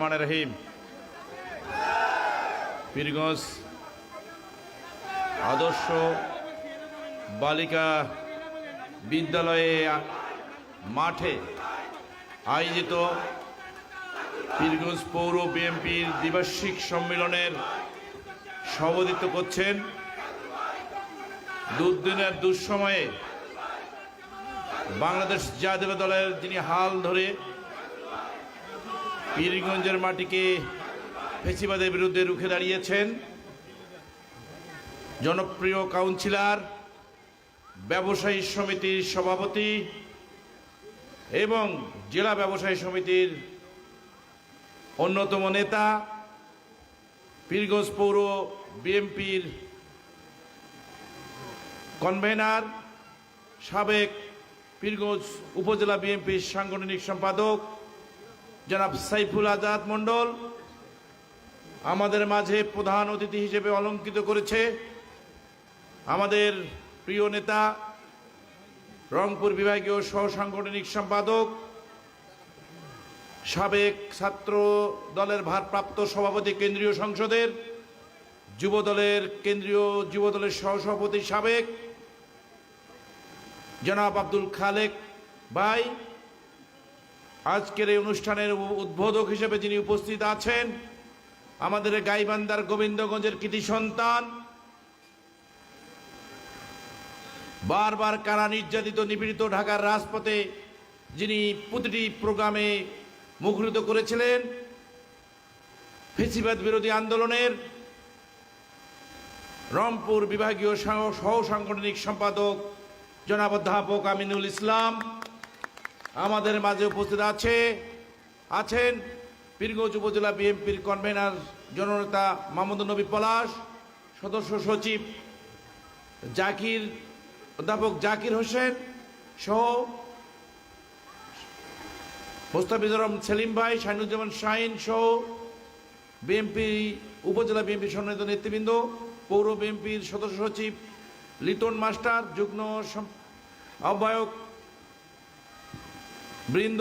রহিম পীরগঞ্জ আদর্শ বালিকা বিদ্যালয়ে মাঠে আয়োজিত পীরগঞ্জ পৌর বিএনপির দ্বিবার্ষিক সম্মেলনের সভাপতিত্ব করছেন দুর্দিনের দুঃসময়ে বাংলাদেশ জাতীয় দলের যিনি হাল ধরে পীরগঞ্জের মাটিকে ফেসিবাদের বিরুদ্ধে রুখে দাঁড়িয়েছেন জনপ্রিয় কাউন্সিলর, ব্যবসায়ী সমিতির সভাপতি এবং জেলা ব্যবসায়ী সমিতির অন্যতম নেতা পীরগঞ্জ পৌর বিএনপির কনভেনার, সাবেক পীরগঞ্জ উপজেলা বিএনপির সাংগঠনিক সম্পাদক জনাব সাইফুল আজাদ মণ্ডল আমাদের মাঝে প্রধান অতিথি হিসেবে অলঙ্কিত করেছে। আমাদের প্রিয় নেতা, রংপুর বিভাগীয় সহ সাংগঠনিক সম্পাদক, সাবেক ছাত্র দলের ভারপ্রাপ্ত সভাপতি কেন্দ্রীয় সংসদের, যুব দলের কেন্দ্রীয় যুব দলের সহসভাপতি সাবেক জনাব আব্দুল খালেক ভাই আজকের এই অনুষ্ঠানের উদ্বোধক হিসেবে যিনি উপস্থিত আছেন, আমাদের গাইবান্দার গোবিন্দগঞ্জের কৃতি সন্তান, বারবার কারা নির্যাতিত, নিপীড়িত ঢাকার রাজপথে যিনি প্রতিটি প্রোগ্রামে মুখরিত করেছিলেন, ফেসিবাদ বিরোধী আন্দোলনের রংপুর বিভাগীয় সহ- সাংগঠনিক সম্পাদক জনাব অধ্যাপক আমিনুল ইসলাম আমাদের মাঝে উপস্থিত আছে, আছেন পীরগঞ্জ উপজেলা বিএনপির কনভেনার জননেতা মাহমুদ নবী পলাশ, সদস্য সচিব জাকির, অধ্যাপক জাকির হোসেন সহ মোস্তাফিজুর রহমান সেলিম ভাই, শাহিনুজ্জামান শাহিন সহ বিএনপি, উপজেলা বিএনপি সম্মানিত নেতৃবৃন্দ, পৌর বিএনপির সদস্য সচিব লিটন মাস্টার, যুগ্ম আহ্বায়ক বৃন্দ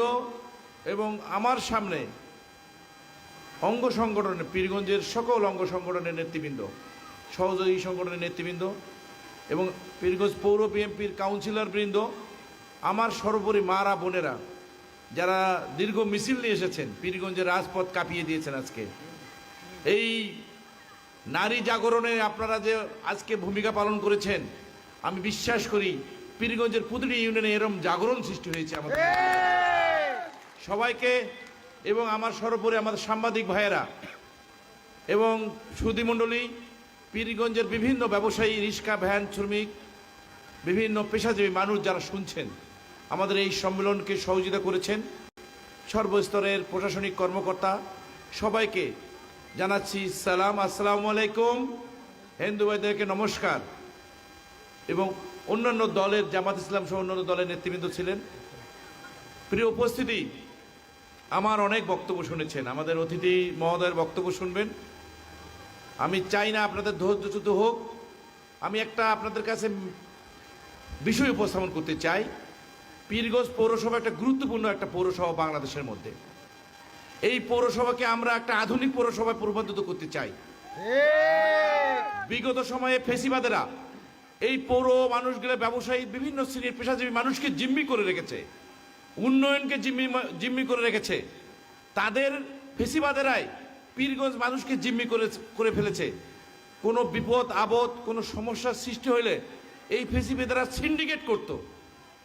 এবং আমার সামনে অঙ্গ সংগঠনের, পীরগঞ্জের সকল অঙ্গ সংগঠনের নেতৃবৃন্দ, সহযোগী সংগঠনের নেতৃবৃন্দ এবং পীরগঞ্জ পৌর বিএনপির কাউন্সিলর বৃন্দ, আমার সর্বোপরি মারা বোনেরা যারা দীর্ঘ মিছিল নিয়ে এসেছেন, পীরগঞ্জের রাজপথ কাঁপিয়ে দিয়েছেন আজকে। এই নারী জাগরণে আপনারা যে আজকে ভূমিকা পালন করেছেন, আমি বিশ্বাস করি পীরগঞ্জের প্রতিটি ইউনিয়নে এরম জাগরণ সৃষ্টি হয়েছে আমাদের। সবাইকে এবং আমার সর্বোপরি আমাদের সাংবাদিক ভাইয়েরা এবং সুধীমণ্ডলী পীরগঞ্জের বিভিন্ন ব্যবসায়ী, রিক্সা, ভ্যান, শ্রমিক, বিভিন্ন পেশাজীবী মানুষ যারা শুনছেন, আমাদের এই সম্মেলনকে সহযোগিতা করেছেন সর্বস্তরের প্রশাসনিক কর্মকর্তা। সবাইকে জানাচ্ছি সালাম, আসসালামু আলাইকুম। হিন্দু ভাইদেরকে নমস্কার। এবং অন্যান্য দলের জামাত ইসলাম সহ অন্যান্য দলের নেতৃবৃন্দ ছিলেন। প্রিয় উপস্থিতি আমার অনেক বক্তব্য শুনেছেন। আমাদের অতিথি মহোদয়ের বক্তব্য শুনবেন। আমি চাই না আপনাদের ধৈর্যচ্যুত হোক। আমি একটা আপনাদের কাছে বিষয় উপস্থাপন করতে চাই। পীরগঞ্জ পৌরসভা একটা গুরুত্বপূর্ণ একটা পৌরসভা বাংলাদেশের মধ্যে। এই পৌরসভাকে আমরা একটা আধুনিক পৌরসভায় রূপান্তরিত করতে চাই। বিগত সময়ে ফেসিবাদেরা এই পৌর মানুষগুলো, ব্যবসায়ী, বিভিন্ন শ্রেণির পেশাজীবী মানুষকে জিম্মি করে রেখেছে। উন্নয়নকে জিম্মি জিম্মি করে রেখেছে। তাদের ফেসিবাদেরাই পীরগঞ্জ মানুষকে জিম্মি করে করে ফেলেছে। কোনো বিপদ আপদ কোনো সমস্যার সৃষ্টি হইলে এই ফেসিবাদেরা সিন্ডিকেট করত।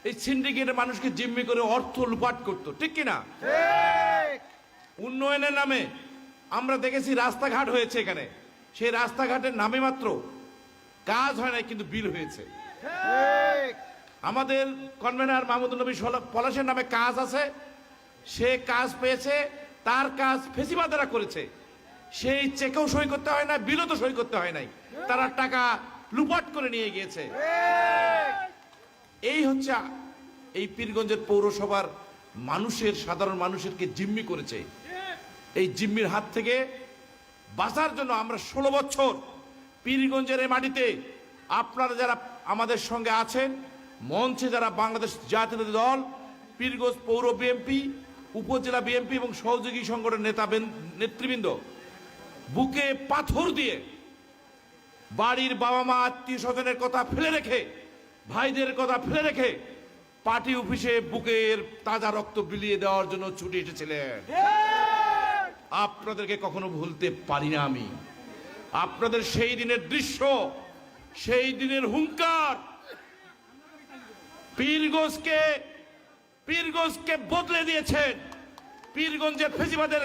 এই সিন্ডিকেটে মানুষকে জিম্মি করে অর্থ লুপাট করত। ঠিক কিনা উন্নয়নের নামে আমরা দেখেছি রাস্তাঘাট হয়েছে এখানে। সেই রাস্তাঘাটের নামে মাত্র কাজ হয় নাই কিন্তু বিল হয়েছে। আমাদের কনভেনার মাহমুদ নবী পলাশের নামে কাজ আছে। সে কাজ পেয়েছে, তার কাজ ফেসিবাদেরা করেছে। সেই চেকেও সই করতে হয় না বিলও তো সই করতে হয় নাই। তারা টাকা লুপাট করে নিয়ে গিয়েছে। এই হচ্ছে এই পীরগঞ্জের পৌরসভার মানুষের, সাধারণ মানুষেরকে জিম্মি করেছে। এই জিম্মির হাত থেকে বাঁচার জন্য আমরা ষোলো বছর পীরগঞ্জের এই মাটিতে আপনারা যারা আমাদের সঙ্গে আছেন মঞ্চে যারা বাংলাদেশ জাতীয় দল পীরগঞ্জ পৌর বিএনপি উপজেলা বিএনপি এবং সহযোগী সংগঠনের নেতা নেতৃবৃন্দ, বুকে পাথর দিয়ে বাড়ির বাবা মা আত্মীয় স্বজনের কথা ফেলে রেখে, ভাইদের কথা ফেলে রেখে পার্টি অফিসে বুকের তাজা রক্ত বিলিয়ে দেওয়ার জন্য ছুটে এসেছিলেন। আপনাদেরকে কখনো ভুলতে পারি না আমি। আপনাদের সেই দিনের দৃশ্য, সেই দিনের হুঙ্কার পীরগঞ্জকে পীরগঞ্জকে বদলে দিয়েছেন। পীরগঞ্জের ফেসিবাদের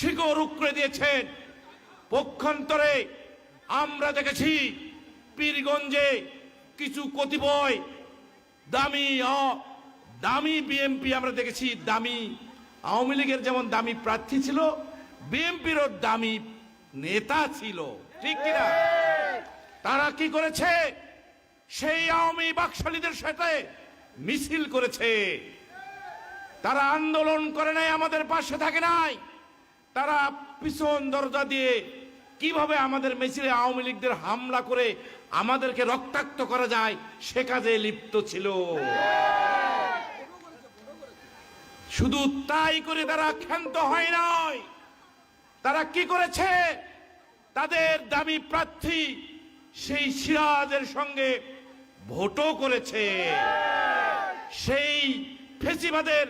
শিকড় উকড়ে দিয়েছেন। পক্ষান্তরে আমরা দেখেছি পীরগঞ্জে কিছু কতিপয় দামি দামি বিএমপি আমরা দেখেছি, দামি আওয়ামী লীগের যেমন দামি প্রার্থী ছিল, বিএমপিরও দামি নেতা ছিল। ঠিক কিনা? তারা কি করেছে? সেই আওয়ামী বাকশালীদের সাথে মিছিল করেছে। তারা আন্দোলন করে নাই, আমাদের পাশে থাকে নাই। তারা পিছন দরজা দিয়ে কীভাবে আমাদের মিছিলে আওয়ামী লীগদের হামলা করে আমাদেরকে রক্তাক্ত করা যায়, সে কাজে লিপ্ত ছিল। শুধু তাই করে তারা ক্ষান্ত হয় নাই। তারা কি করেছে? তাদের দাবি প্রার্থী সেই সিরাজের সঙ্গে ভোটও করেছে। সেই ফেসিবাদের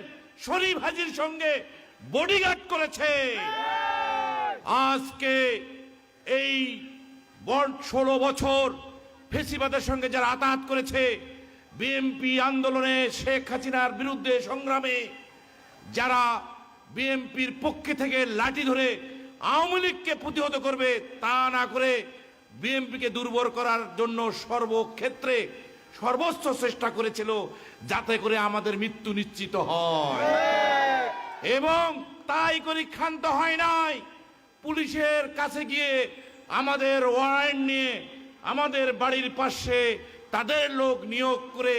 শরীফ হাজির সঙ্গে বডিগার্ড করেছে। আজকে এই ষোলো বছর ফেসিবাদের সঙ্গে যারা আতাত করেছে বিএনপি আন্দোলনে শেখ হাসিনার বিরুদ্ধে সংগ্রামে, যারা বিএনপির পক্ষে থেকে লাঠি ধরে আওয়ামী লীগকে প্রতিহত করবে তা না করে বিএনপিকে দুর্বল করার জন্য সর্বক্ষেত্রে সর্বোচ্চ চেষ্টা করেছিল যাতে করে আমাদের মৃত্যু নিশ্চিত হয়। এবং তাই করে ক্ষান্ত হয় নাই। পুলিশের কাছে গিয়ে আমাদের ওয়ারেন্ট নিয়ে আমাদের বাড়ির পাশে তাদের লোক নিয়োগ করে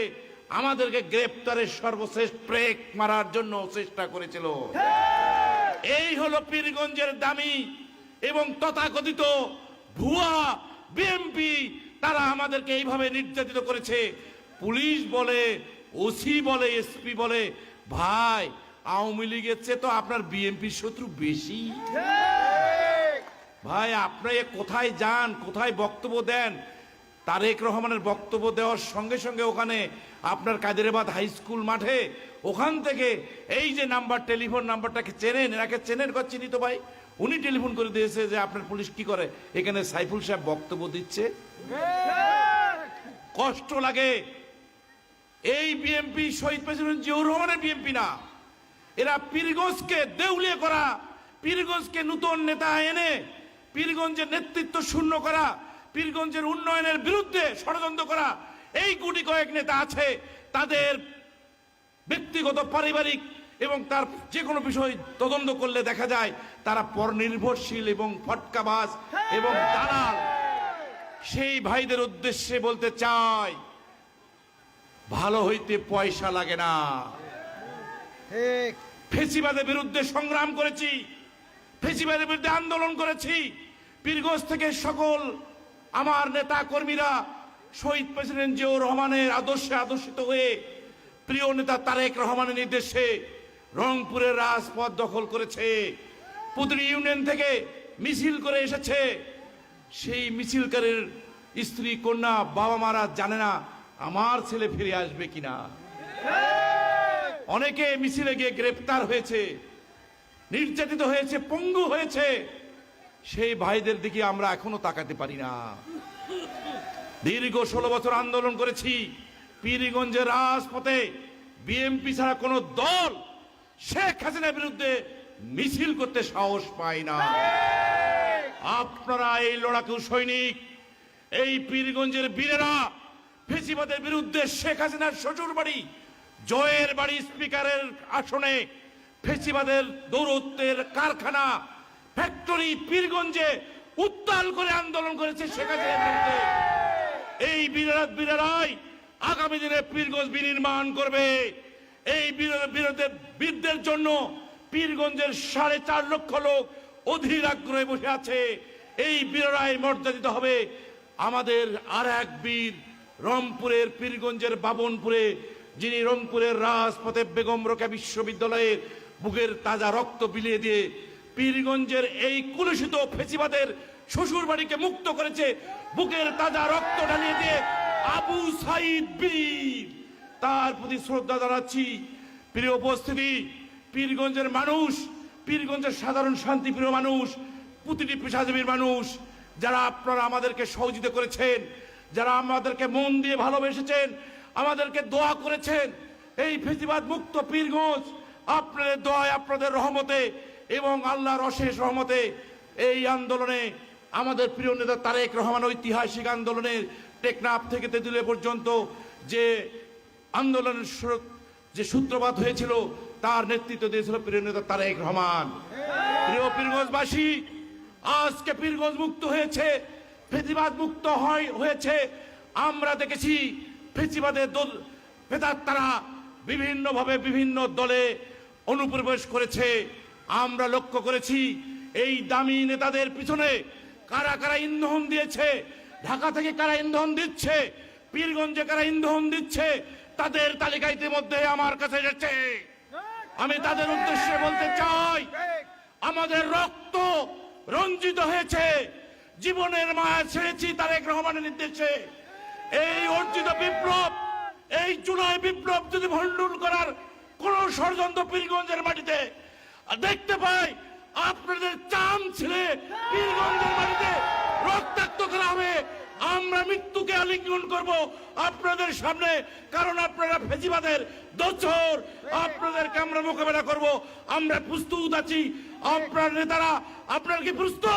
আমাদেরকে গ্রেপ্তারের সর্বশেষ প্রেক মারার জন্য চেষ্টা করেছিল। এই হলো পীরগঞ্জের দামি এবং তথাকথিত ভুয়া, বিএমপি, তারা আমাদেরকে এইভাবে নির্যাতিত করেছে। পুলিশ বলে, ওসি বলে, এসপি বলে, ভাই, আওয়ামী লীগের চেয়ে তো আপনার বিএনপির শত্রু বেশি। ভাই, আপনি কোথায় যান, কোথায় বক্তব্য দেন? তারেক রহমানের বক্তব্য দেওয়ার সঙ্গে সঙ্গে ওখানে আপনার কাদেরাবাদ হাই স্কুল মাঠে, ওখান থেকে এই যে নাম্বার, টেলিফোন নাম্বারটাকে চেনেন, এনাকে চেনেন চিনি তো ভাই? উনি টেলিফোন করে দিয়েছে যে আপনার পুলিশ কি করে? এখানে সাইফুল সাহেব বক্তব্য দিচ্ছে। কষ্ট লাগে। এই বিএমপি শহীদ প্রেসিডেন্ট জিয়াউর রহমানের বিএমপি না। এরা পীরগঞ্জকে দেউলিয়ে করা, পীরগঞ্জকে নতুন নেতা এনে, পীরগঞ্জের নেতৃত্ব শূন্য করা, পীরগঞ্জের উন্নয়নের বিরুদ্ধে ষড়যন্ত্র করা, এই গুটি কয়েক নেতা আছে। তাদের ব্যক্তিগত, পারিবারিক এবং তার যে কোনো বিষয় তদন্ত করলে দেখা যায় তারা পরনির্ভরশীল এবং ফটকাবাজ এবং দালাল। সেই ভাইদের উদ্দেশ্যে বলতে চাই ভালো হইতে পয়সা লাগে না। ফেসিবাদের বিরুদ্ধে সংগ্রাম করেছি ফেসিবাদের বিরুদ্ধে আন্দোলন করেছি। পীরগঞ্জ থেকে সকল আমার নেতা কর্মীরা শহীদ প্রেসিডেন্ট জিয়াউর রহমানের আদর্শে আদর্শিত হয়ে প্রিয় নেতা তারেক রহমানের নির্দেশে রংপুরের রাজপথ দখল করেছে। প্রতিটি ইউনিয়ন থেকে মিছিল করে এসেছে। সেই মিছিলকারের স্ত্রী, কন্যা বাবা মারা জানে না আমার ছেলে ফিরে আসবে কিনা। অনেকে মিছিলে গিয়ে গ্রেপ্তার হয়েছে, নির্যাতিত হয়েছে, পঙ্গু হয়েছে। সেই ভাইদের দিকে আমরা এখনও তাকাতে পারি না। দীর্ঘ ষোলো বছর আন্দোলন করেছি। পীরগঞ্জের রাজপথে বিএমপি ছাড়া কোনো দল শেখ হাসিনার বিরুদ্ধে মিছিল করতে সাহস পায় না। আপনারা এই লড়াকু সৈনিক, এই পীরগঞ্জের বীরেরা, ফেসিবাদের বিরুদ্ধে শেখ হাসিনার শ্বশুর বাড়ি জয়ের বাড়ি স্পিকারের আসনে ফেসিবাদের দৌরত্বের কারখানা, ফ্যাক্টরি পীরগঞ্জে উত্তাল করে আন্দোলন করেছে শেখ হাসিনার বিরুদ্ধে। এই বীরেরা, বীরেরাই আগামী দিনে পীরগঞ্জ বিনির্মাণ করবে। এই বীর- বীরদের জন্য পীরগঞ্জের সাড়ে চার লক্ষ লোক অধীর আগ্রহে বসে আছে। এই বীররাই মর্যাদিত হবে আমাদের আর এক বীর, রংপুরের পীরগঞ্জের বাবনপুরে, যিনি রংপুরের রাজপথে বেগম রোকা বিশ্ববিদ্যালয়ের বুকের তাজা রক্ত বিলিয়ে দিয়ে পীরগঞ্জের এই কুলুষিত ফেসিবাদের শ্বশুর বাড়িকে মুক্ত করেছে, বুকের তাজা রক্ত ঢালিয়ে দিয়ে আবু সাইদ বীর। তার প্রতি শ্রদ্ধা জানাচ্ছি। প্রিয় উপস্থিতি, পীরগঞ্জের মানুষ, পীরগঞ্জের সাধারণ শান্তিপ্রিয় মানুষ, প্রতিটি পেশাজীবীর মানুষ, যারা আপনারা আমাদেরকে সহযোগিতা করেছেন, যারা আমাদেরকে মন দিয়ে ভালোবেসেছেন, আমাদেরকে দোয়া করেছেন, এই ফেসিবাদ মুক্ত পীরগঞ্জ আপনাদের দোয়ায়, আপনাদের রহমতে এবং আল্লাহর অশেষ রহমতে এই আন্দোলনে আমাদের প্রিয় নেতা তারেক রহমান ঐতিহাসিক আন্দোলনের টেকনাফ থেকে তেঁতুলে পর্যন্ত যে আন্দোলনের যে সূত্রপাত হয়েছিল, তার নেতৃত্ব দিয়েছিল প্রিয় নেতা তারেক রহমান। প্রিয় পীরগঞ্জবাসী, আজকে পীরগঞ্জ মুক্ত হয়েছে ফেসিবাদ মুক্ত হয় হয়েছে। আমরা দেখেছি ফেসিবাদের দল- তারা বিভিন্নভাবে বিভিন্ন দলে অনুপ্রবেশ করেছে। আমরা লক্ষ্য করেছি, এই দামি নেতাদের পিছনে কারা কারা ইন্ধন দিয়েছে, ঢাকা থেকে কারা ইন্ধন দিচ্ছে, পীরগঞ্জে কারা ইন্ধন দিচ্ছে তাদের তালিকা ইতিমধ্যে আমার কাছে এসেছে। আমি তাদের উদ্দেশ্যে বলতে চাই, আমাদের রক্ত রঞ্জিত হয়েছে, জীবনের মায়া ছেড়েছি তারেক রহমানের নির্দেশে। এই অর্জিত বিপ্লব, এই জুলাই বিপ্লব যদি ভণ্ডুল করার কোন ষড়যন্ত্র পীরগঞ্জের মাটিতে দেখতে পাই আপনাদের চাম ছেলে পীরগঞ্জের মাটিতে রক্তাক্ত করা হবে। আমরা মৃত্যুকে আলিঙ্গন করব আপনাদের সামনে, কারণ আপনারা ফেজিবাদের দোচর। আপনাদেরকে আমরা মোকাবেলা করব। আমরা প্রস্তুত আছি। আপনার নেতারা, আপনার কি প্রস্তুত?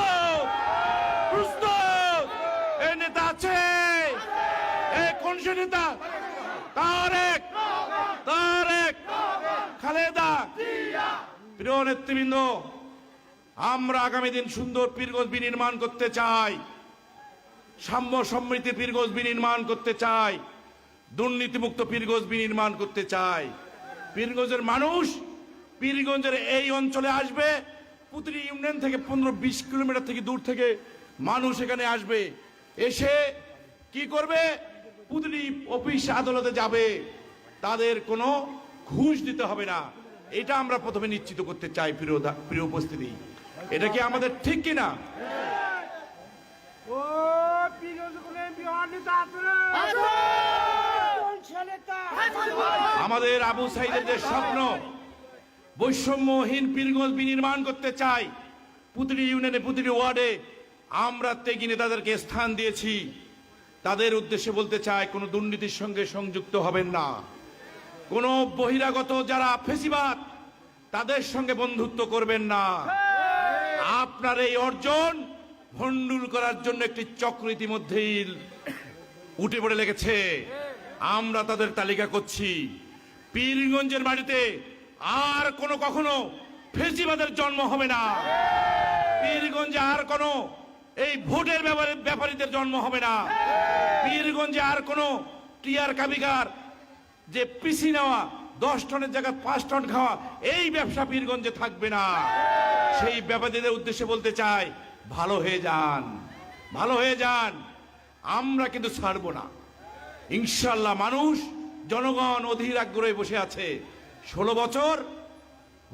এই নেতা আছে? এই কোন সে নেতা? তারেক! তারেক! খালেদা! প্রিয় নেতৃবৃন্দ, আমরা আগামী দিন সুন্দর পীরগঞ্জ বিনির্মাণ করতে চাই। সাম্য সমৃদ্ধি পীরগঞ্জ বিনির্মাণ করতে চাই দুর্নীতিমুক্ত পীরগঞ্জ বিনির্মাণ করতে চাই পীরগঞ্জের মানুষ পীরগঞ্জের এই অঞ্চলে আসবে প্রতিটি ইউনিয়ন থেকে পনেরো বিশ কিলোমিটার থেকে দূর থেকে মানুষ এখানে আসবে। এসে কি করবে? প্রতিটি অফিস আদালতে যাবে। তাদের কোনো ঘুষ দিতে হবে না। এটা আমরা প্রথমে নিশ্চিত করতে চাই, প্রিয় প্রিয় উপস্থিতি। এটা কি আমাদের ঠিক কিনা? ও পিগজ কোনে বিহার নেতা আছে রে কোন ছেলেটা আমাদের আবু সাইদের যে স্বপ্ন, বৈষম্যহীন পীরগঞ্জ বিনির্মাণ করতে চাই, প্রতিটি ইউনিয়নে, প্রতিটি ওয়ার্ডে আমরা ত্যাগী নেতাদেরকে স্থান দিয়েছি। তাদের উদ্দেশ্যে বলতে চাই, কোনো দুর্নীতির সঙ্গে সংযুক্ত হবেন না। কোনো বহিরাগত যারা ফেসিবাদ, তাদের সঙ্গে বন্ধুত্ব করবেন না। আপনার এই অর্জন ভণ্ডুল করার জন্য একটি চক্র ইতিমধ্যেই উঠে পড়ে লেগেছে। আমরা তাদের তালিকা করছি। পীরগঞ্জের বাড়িতে আর কোনো কখনো ফেসিবাদের জন্ম হবে না। পীরগঞ্জে আর কোনো এই ভোটের ব্যাপারে ব্যাপারীদের জন্ম হবে না। পীরগঞ্জে আর কোনো টিয়ার কাবিকার যে পিসি নেওয়া, দশ টনের জায়গায় পাঁচ টন খাওয়া, এই ব্যবসা পীরগঞ্জে থাকবে না। সেই ব্যাপারীদের উদ্দেশ্যে বলতে চাই, ভালো হয়ে যান। ভালো হয়ে যান। আমরা কিন্তু ছাড়বো না। ইনশাল্লাহ মানুষ, জনগণ অধীর আগ্রহে বসে আছে। ষোলো বছর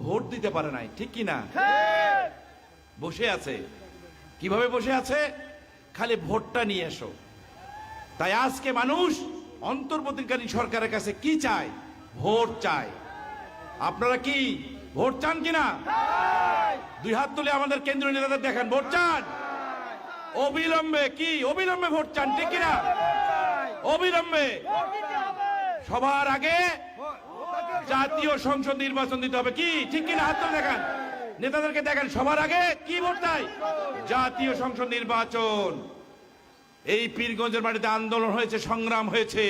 ভোট দিতে পারে নাই, ঠিক কি না? বসে আছে। কীভাবে বসে আছে? খালি ভোটটা নিয়ে এসো। তাই আজকে মানুষ অন্তর্বর্তীকালীন সরকারের কাছে কি চায়? ভোট চায়। আপনারা কি ভোট চান কিনা? দুই হাত তুলে আমাদের কেন্দ্রীয় নেতাদের দেখেন, ভোট চান? অবিলম্বে কি? অবিলম্বে ভোট চান, ঠিক কিনা? অবিলম্বে। সবার আগে জাতীয় সংসদ নির্বাচন দিতে হবে। কি? ঠিক কিনা? হাত দেখান। নেতাদেরকে দেখেন, সবার আগে কি ভোট চাই? জাতীয় সংসদ নির্বাচন। এই পীরগঞ্জের বাড়িতে আন্দোলন হয়েছে, সংগ্রাম হয়েছে।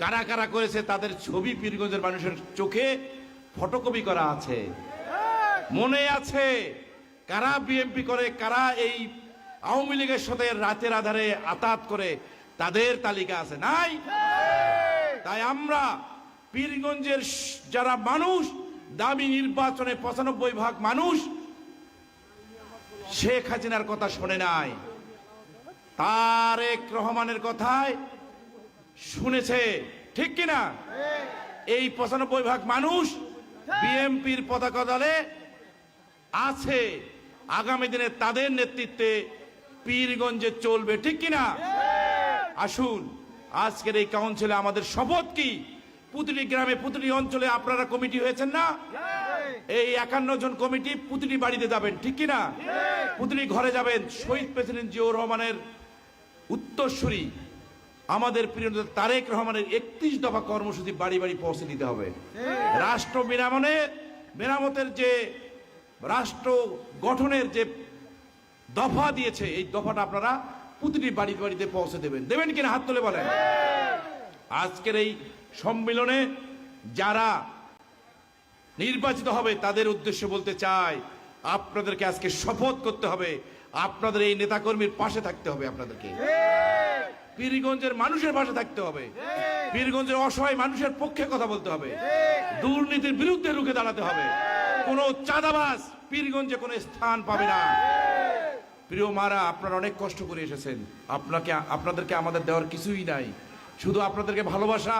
কারা কারা করেছে তাদের ছবি পীরগঞ্জের মানুষের চোখে ফটোকপি করা আছে। মনে আছে কারা বিএমপি করে, কারা এই আওয়ামী লীগের সাথে রাতের আধারে আতাত করে তাদের তালিকা আছে। নাই? তাই আমরা পীরগঞ্জের যারা মানুষ, দামি নির্বাচনে পঁচানব্বই ভাগ মানুষ, শেখ হাসিনার কথা শোনে নাই। তারেক রহমানের কথায় শুনেছে। ঠিক কিনা? এই পঁচানব্বই ভাগ মানুষ বিএমপির পতাকা দলে আছে। আগামী দিনে তাদের নেতৃত্বে পীরগঞ্জে চলবে ঠিক কিনা? আসুন আজকের এই কাউন্সিলে আমাদের শপথ কি? প্রতিটি গ্রামে প্রতিটি অঞ্চলে আপনারা কমিটি হয়েছেন না? এই একান্ন জন কমিটি প্রতিটি বাড়িতে যাবেন ঠিক কিনা? প্রতিটি ঘরে যাবেন শহীদ প্রেসিডেন্ট জিয়াউর রহমানের উত্তরসূরি আমাদের প্রিয় তারেক রহমানের একত্রিশ দফা কর্মসূচি বাড়ি বাড়ি পৌঁছে দিতে হবে। রাষ্ট্র মেরামনে মেরামতের যে রাষ্ট্র গঠনের যে দফা দিয়েছে। এই দফাটা আপনারা প্রতিটি বাড়ি বাড়িতে পৌঁছে দেবেন। দেবেন কিনা হাত তুলে বলেন? আজকের এই সম্মেলনে যারা নির্বাচিত হবে, তাদের উদ্দেশ্য বলতে চাই, আপনাদেরকে আজকে শপথ করতে হবে। আপনাদের এই নেতাকর্মীর পাশে থাকতে হবে আপনাদেরকে। পীরগঞ্জের মানুষের পাশে থাকতে হবে। পীরগঞ্জের অসহায় মানুষের পক্ষে কথা বলতে হবে। দুর্নীতির বিরুদ্ধে রুখে দাঁড়াতে হবে। কোনো চাঁদাবাস পীরগঞ্জে কোনো স্থান পাবে না। প্রিয় মারা, আপনারা অনেক কষ্ট করে এসেছেন। আপনাকে, আপনাদেরকে আমাদের দেওয়ার কিছুই নাই। শুধু আপনাদেরকে ভালোবাসা,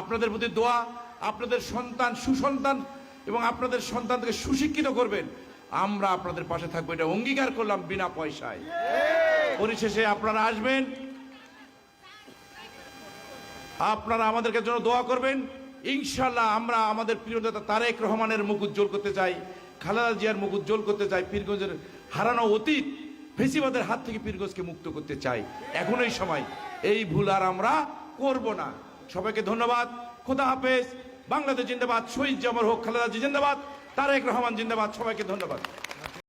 আপনাদের প্রতি দোয়া, আপনাদের সন্তান, সুসন্তান, এবং আপনাদের সন্তানকে সুশিক্ষিত করবেন। আমরা আপনাদের পাশে থাকব, এটা অঙ্গীকার করলাম বিনা পয়সায়। পরিশেষে আপনারা আসবেন। আপনারা আমাদেরকে জন্য দোয়া করবেন। ইনশাল্লাহ আমরা আমাদের প্রিয় নেতা তারেক রহমানের মুখ উজ্জ্বল করতে চাই, খালেদা জিয়ার মুখ উজ্জ্বল করতে চাই, পীরগঞ্জের হারানো অতীত ফেসিবাদের হাত থেকে পীরগঞ্জকে মুক্ত করতে চাই। এখন এই সময় এই ভুল আর আমরা করব না। সবাইকে ধন্যবাদ। খোদা হাফেজ। বাংলাদেশ জিন্দাবাদ। শহীদ জামর হোক, খালেদা জিন্দাবাদ। তারেক রহমান জিন্দাবাদ। সবাইকে ধন্যবাদ।